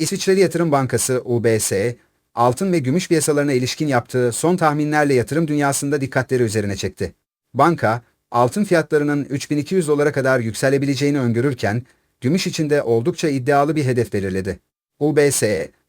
İsviçreli Yatırım Bankası UBS, altın ve gümüş piyasalarına ilişkin yaptığı son tahminlerle yatırım dünyasında dikkatleri üzerine çekti. Banka, altın fiyatlarının 3200 dolara kadar yükselebileceğini öngörürken, gümüş için de oldukça iddialı bir hedef belirledi. UBS,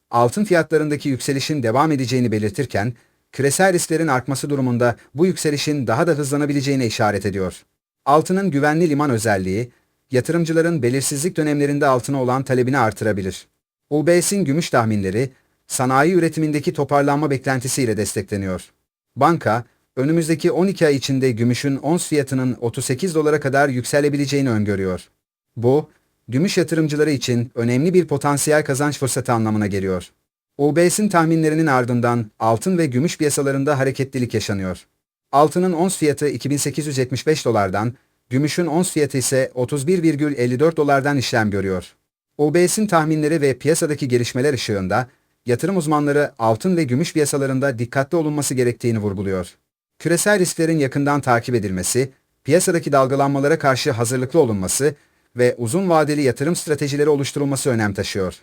altın fiyatlarındaki yükselişin devam edeceğini belirtirken, küresel risklerin artması durumunda bu yükselişin daha da hızlanabileceğine işaret ediyor. Altının güvenli liman özelliği, yatırımcıların belirsizlik dönemlerinde altına olan talebini artırabilir. UBS'in gümüş tahminleri, sanayi üretimindeki toparlanma beklentisiyle destekleniyor. Banka, önümüzdeki 12 ay içinde gümüşün ons fiyatının 38 dolara kadar yükselebileceğini öngörüyor. Bu, gümüş yatırımcıları için önemli bir potansiyel kazanç fırsatı anlamına geliyor. UBS'in tahminlerinin ardından altın ve gümüş piyasalarında hareketlilik yaşanıyor. Altının ons fiyatı 2875 dolardan, gümüşün ons fiyatı ise 31,54 dolardan işlem görüyor. UBS'in tahminleri ve piyasadaki gelişmeler ışığında, yatırım uzmanları altın ve gümüş piyasalarında dikkatli olunması gerektiğini vurguluyor. Küresel risklerin yakından takip edilmesi, piyasadaki dalgalanmalara karşı hazırlıklı olunması ve uzun vadeli yatırım stratejileri oluşturulması önem taşıyor.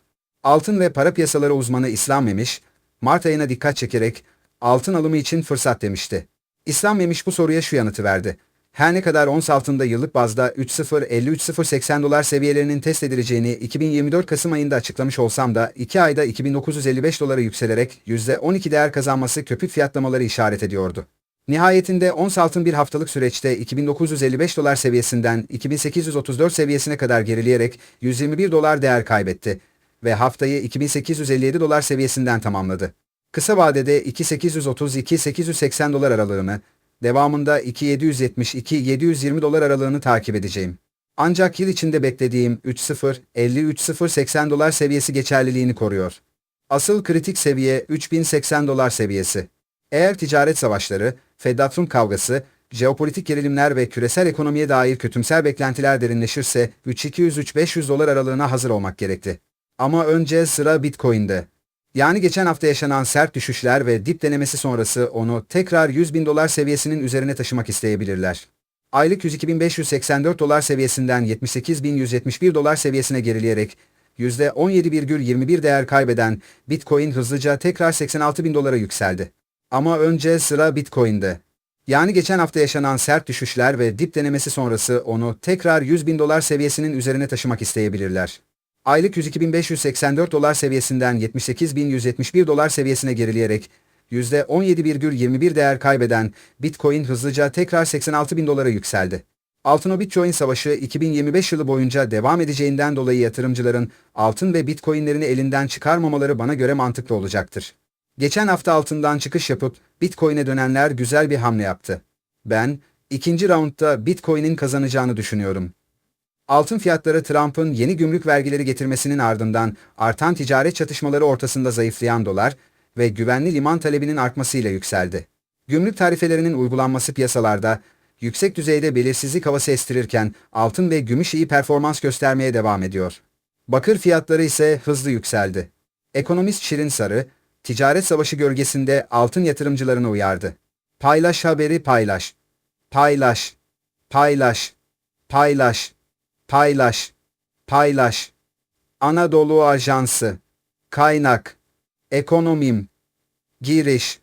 Altın ve para piyasaları uzmanı İslam Memiş, Mart ayına dikkat çekerek altın alımı için fırsat demişti. İslam Memiş bu soruya şu yanıtı verdi. Her ne kadar ons altında yıllık bazda 3.053.080 dolar seviyelerinin test edileceğini 2024 Kasım ayında açıklamış olsam da 2 ayda 2955 dolara yükselerek %12 değer kazanması köpük fiyatlamaları işaret ediyordu. Nihayetinde ons altın bir haftalık süreçte 2955 dolar seviyesinden 2834 seviyesine kadar gerileyerek 121 dolar değer kaybetti ve haftayı 2857 dolar seviyesinden tamamladı. Kısa vadede 2832-880 dolar aralığını, devamında 2772-720 dolar aralığını takip edeceğim. Ancak yıl içinde beklediğim 3.0-53.080 dolar seviyesi geçerliliğini koruyor. Asıl kritik seviye 3080 dolar seviyesi. Eğer ticaret savaşları, Feddatrum kavgası, jeopolitik gerilimler ve küresel ekonomiye dair kötümser beklentiler derinleşirse 3200-3500 dolar aralığına hazır olmak gerekti. Ama önce sıra Bitcoin'de. Yani geçen hafta yaşanan sert düşüşler ve dip denemesi sonrası onu tekrar 100 bin dolar seviyesinin üzerine taşımak isteyebilirler. Aylık 102.584 dolar seviyesinden 78.171 dolar seviyesine gerileyerek %17,21 değer kaybeden Bitcoin hızlıca tekrar 86 bin dolara yükseldi. Ama önce sıra Bitcoin'de. Yani geçen hafta yaşanan sert düşüşler ve dip denemesi sonrası onu tekrar 100 bin dolar seviyesinin üzerine taşımak isteyebilirler. Aylık 102.584 dolar seviyesinden 78.171 dolar seviyesine gerileyerek %17,21 değer kaybeden Bitcoin hızlıca tekrar 86.000 dolara yükseldi. Altın Bitcoin savaşı 2025 yılı boyunca devam edeceğinden dolayı yatırımcıların altın ve Bitcoin'lerini elinden çıkarmamaları bana göre mantıklı olacaktır. Geçen hafta altından çıkış yapıp Bitcoin'e dönenler güzel bir hamle yaptı. Ben, ikinci raundda Bitcoin'in kazanacağını düşünüyorum. Altın fiyatları Trump'ın yeni gümrük vergileri getirmesinin ardından artan ticaret çatışmaları ortasında zayıflayan dolar ve güvenli liman talebinin artmasıyla yükseldi. Gümrük tarifelerinin uygulanması piyasalarda yüksek düzeyde belirsizlik havası estirirken altın ve gümüş iyi performans göstermeye devam ediyor. Bakır fiyatları ise hızlı yükseldi. Ekonomist Şirin Sarı, ticaret savaşı gölgesinde altın yatırımcılarını uyardı. Paylaş haberi paylaş. Paylaş. Paylaş. Paylaş. Paylaş. Paylaş. Anadolu Ajansı. Kaynak. Ekonomim. Giriş.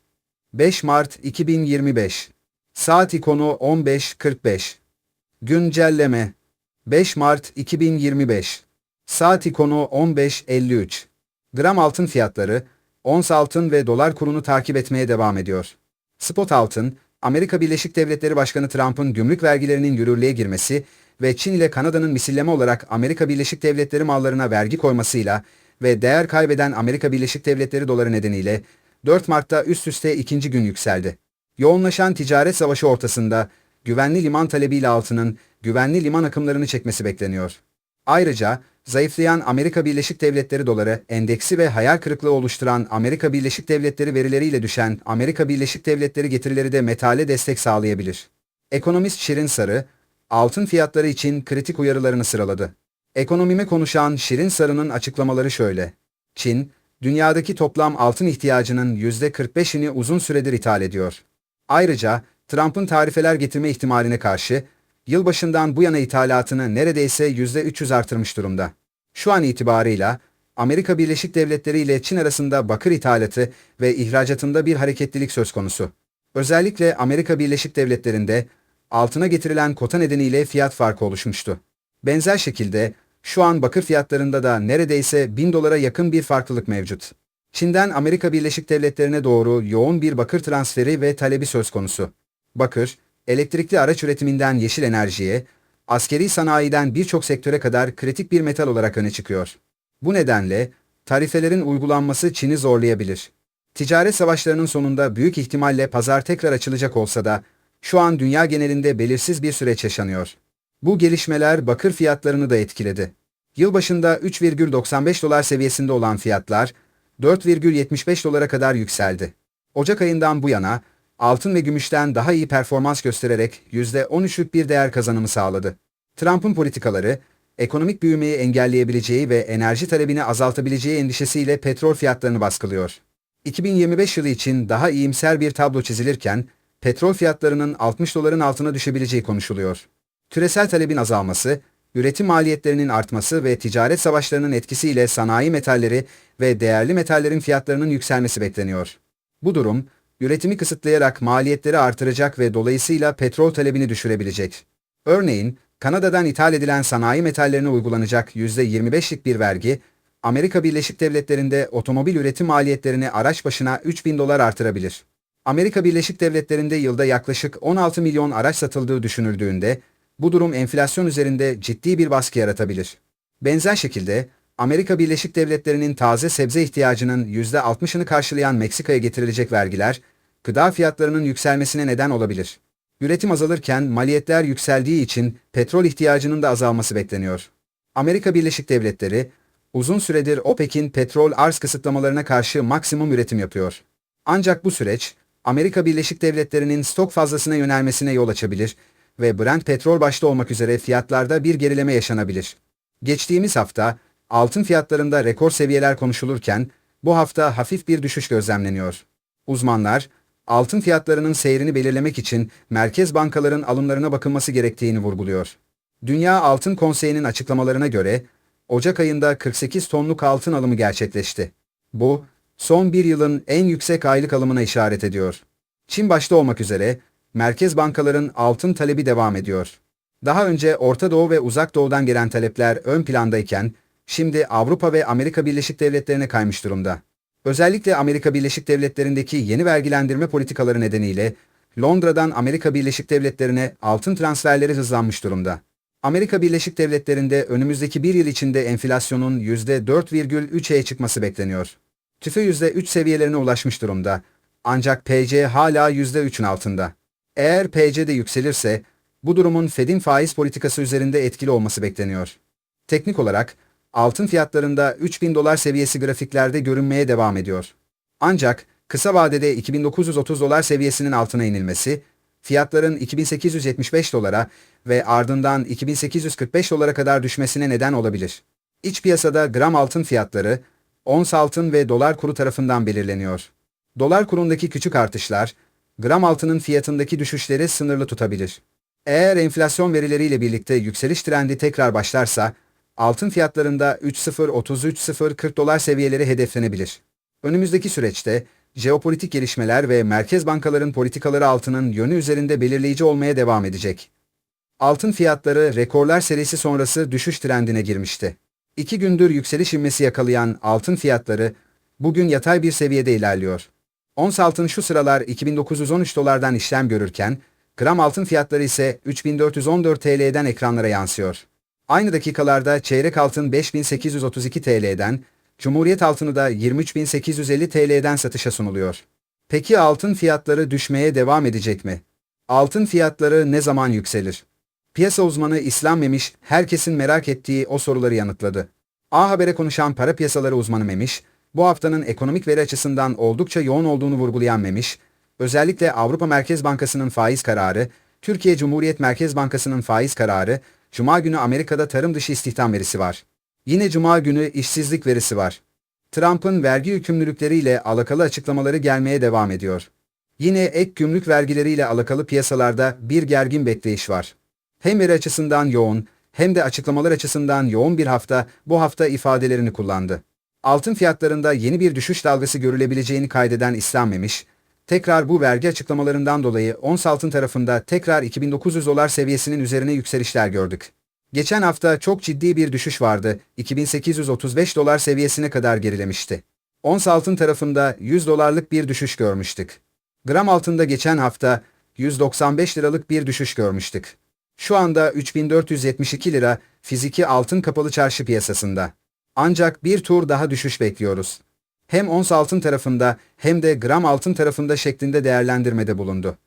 5 Mart 2025. Saat ikonu 15.45. Güncelleme. 5 Mart 2025. Saat ikonu 15.53. Gram altın fiyatları, ons altın ve dolar kurunu takip etmeye devam ediyor. Spot altın, Amerika Birleşik Devletleri Başkanı Trump'ın gümrük vergilerinin yürürlüğe girmesi ve Çin ile Kanada'nın misilleme olarak Amerika Birleşik Devletleri mallarına vergi koymasıyla ve değer kaybeden Amerika Birleşik Devletleri doları nedeniyle 4 Mart'ta üst üste ikinci gün yükseldi. Yoğunlaşan ticaret savaşı ortasında güvenli liman talebiyle altının güvenli liman akımlarını çekmesi bekleniyor. Ayrıca zayıflayan Amerika Birleşik Devletleri doları endeksi ve hayal kırıklığı oluşturan Amerika Birleşik Devletleri verileriyle düşen Amerika Birleşik Devletleri getirileri de metale destek sağlayabilir. Ekonomist Şirin Sarı, altın fiyatları için kritik uyarılarını sıraladı. Ekonomime konuşan Şirin Sarı'nın açıklamaları şöyle. Çin, dünyadaki toplam altın ihtiyacının %45'ini uzun süredir ithal ediyor. Ayrıca Trump'ın tarifeler getirme ihtimaline karşı yılbaşından bu yana ithalatını neredeyse %300 artırmış durumda. Şu an itibarıyla Amerika Birleşik Devletleri ile Çin arasında bakır ithalatı ve ihracatında bir hareketlilik söz konusu. Özellikle Amerika Birleşik Devletleri'nde altına getirilen kota nedeniyle fiyat farkı oluşmuştu. Benzer şekilde şu an bakır fiyatlarında da neredeyse 1000 dolara yakın bir farklılık mevcut. Çin'den Amerika Birleşik Devletleri'ne doğru yoğun bir bakır transferi ve talebi söz konusu. Bakır, elektrikli araç üretiminden yeşil enerjiye, askeri sanayiden birçok sektöre kadar kritik bir metal olarak öne çıkıyor. Bu nedenle tarifelerin uygulanması Çin'i zorlayabilir. Ticaret savaşlarının sonunda büyük ihtimalle pazar tekrar açılacak olsa da şu an dünya genelinde belirsiz bir süreç yaşanıyor. Bu gelişmeler bakır fiyatlarını da etkiledi. Yılbaşında 3,95 dolar seviyesinde olan fiyatlar 4,75 dolara kadar yükseldi. Ocak ayından bu yana altın ve gümüşten daha iyi performans göstererek %13'lük bir değer kazanımı sağladı. Trump'ın politikaları, ekonomik büyümeyi engelleyebileceği ve enerji talebini azaltabileceği endişesiyle petrol fiyatlarını baskılıyor. 2025 yılı için daha iyimser bir tablo çizilirken, petrol fiyatlarının 60 doların altına düşebileceği konuşuluyor. Küresel talebin azalması, üretim maliyetlerinin artması ve ticaret savaşlarının etkisiyle sanayi metalleri ve değerli metallerin fiyatlarının yükselmesi bekleniyor. Bu durum, üretimi kısıtlayarak maliyetleri artıracak ve dolayısıyla petrol talebini düşürebilecek. Örneğin, Kanada'dan ithal edilen sanayi metallerine uygulanacak %25'lik bir vergi, Amerika Birleşik Devletleri'nde otomobil üretim maliyetlerini araç başına 3000 dolar artırabilir. Amerika Birleşik Devletleri'nde yılda yaklaşık 16 milyon araç satıldığı düşünüldüğünde, bu durum enflasyon üzerinde ciddi bir baskı yaratabilir. Benzer şekilde, Amerika Birleşik Devletleri'nin taze sebze ihtiyacının %60'ını karşılayan Meksika'ya getirilecek vergiler, gıda fiyatlarının yükselmesine neden olabilir. Üretim azalırken maliyetler yükseldiği için petrol ihtiyacının da azalması bekleniyor. Amerika Birleşik Devletleri, uzun süredir OPEC'in petrol arz kısıtlamalarına karşı maksimum üretim yapıyor. Ancak bu süreç, Amerika Birleşik Devletleri'nin stok fazlasına yönelmesine yol açabilir ve Brent petrol başta olmak üzere fiyatlarda bir gerileme yaşanabilir. Geçtiğimiz hafta, altın fiyatlarında rekor seviyeler konuşulurken, bu hafta hafif bir düşüş gözlemleniyor. Uzmanlar, altın fiyatlarının seyrini belirlemek için merkez bankaların alımlarına bakılması gerektiğini vurguluyor. Dünya Altın Konseyi'nin açıklamalarına göre, Ocak ayında 48 tonluk altın alımı gerçekleşti. Bu, son bir yılın en yüksek aylık alımına işaret ediyor. Çin başta olmak üzere, merkez bankaların altın talebi devam ediyor. Daha önce Orta Doğu ve Uzak Doğu'dan gelen talepler ön plandayken, şimdi Avrupa ve Amerika Birleşik Devletleri'ne kaymış durumda. Özellikle Amerika Birleşik Devletleri'ndeki yeni vergilendirme politikaları nedeniyle Londra'dan Amerika Birleşik Devletleri'ne altın transferleri hızlanmış durumda. Amerika Birleşik Devletleri'nde önümüzdeki bir yıl içinde enflasyonun %4,3'e çıkması bekleniyor. TÜFE %3 seviyelerine ulaşmış durumda. Ancak PC hala %3'ün altında. Eğer PC de yükselirse, bu durumun Fed'in faiz politikası üzerinde etkili olması bekleniyor. Teknik olarak, altın fiyatlarında 3000 dolar seviyesi grafiklerde görünmeye devam ediyor. Ancak kısa vadede 2930 dolar seviyesinin altına inilmesi, fiyatların 2875 dolara ve ardından 2845 dolara kadar düşmesine neden olabilir. İç piyasada gram altın fiyatları, ons altın ve dolar kuru tarafından belirleniyor. Dolar kurundaki küçük artışlar, gram altının fiyatındaki düşüşleri sınırlı tutabilir. Eğer enflasyon verileriyle birlikte yükseliş trendi tekrar başlarsa, altın fiyatlarında 3.0-33.0-40 dolar seviyeleri hedeflenebilir. Önümüzdeki süreçte, jeopolitik gelişmeler ve merkez bankaların politikaları altının yönü üzerinde belirleyici olmaya devam edecek. Altın fiyatları rekorlar serisi sonrası düşüş trendine girmişti. İki gündür yükseliş inmesi yakalayan altın fiyatları bugün yatay bir seviyede ilerliyor. Ons altın şu sıralar 2913 dolardan işlem görürken, gram altın fiyatları ise 3414 TL'den ekranlara yansıyor. Aynı dakikalarda çeyrek altın 5832 TL'den, Cumhuriyet altını da 23850 TL'den satışa sunuluyor. Peki altın fiyatları düşmeye devam edecek mi? Altın fiyatları ne zaman yükselir? Piyasa uzmanı İslam Memiş, herkesin merak ettiği o soruları yanıtladı. A Haber'e konuşan para piyasaları uzmanı Memiş, bu haftanın ekonomik veri açısından oldukça yoğun olduğunu vurgulayan Memiş, özellikle Avrupa Merkez Bankası'nın faiz kararı, Türkiye Cumhuriyet Merkez Bankası'nın faiz kararı, Cuma günü Amerika'da tarım dışı istihdam verisi var. Yine Cuma günü işsizlik verisi var. Trump'ın vergi yükümlülükleriyle alakalı açıklamaları gelmeye devam ediyor. Yine ek gümrük vergileriyle alakalı piyasalarda bir gergin bekleyiş var. Hem veri açısından yoğun hem de açıklamalar açısından yoğun bir hafta bu hafta ifadelerini kullandı. altın fiyatlarında yeni bir düşüş dalgası görülebileceğini kaydeden İslam Memiş, tekrar bu vergi açıklamalarından dolayı ons altın tarafında tekrar 2900 dolar seviyesinin üzerine yükselişler gördük. Geçen hafta çok ciddi bir düşüş vardı, 2835 dolar seviyesine kadar gerilemişti. Ons altın tarafında 100 dolarlık bir düşüş görmüştük. Gram altında geçen hafta 195 liralık bir düşüş görmüştük. Şu anda 3472 lira fiziki altın kapalı çarşı piyasasında. Ancak bir tur daha düşüş bekliyoruz. Hem ons altın tarafında hem de gram altın tarafında şeklinde değerlendirmede bulundu.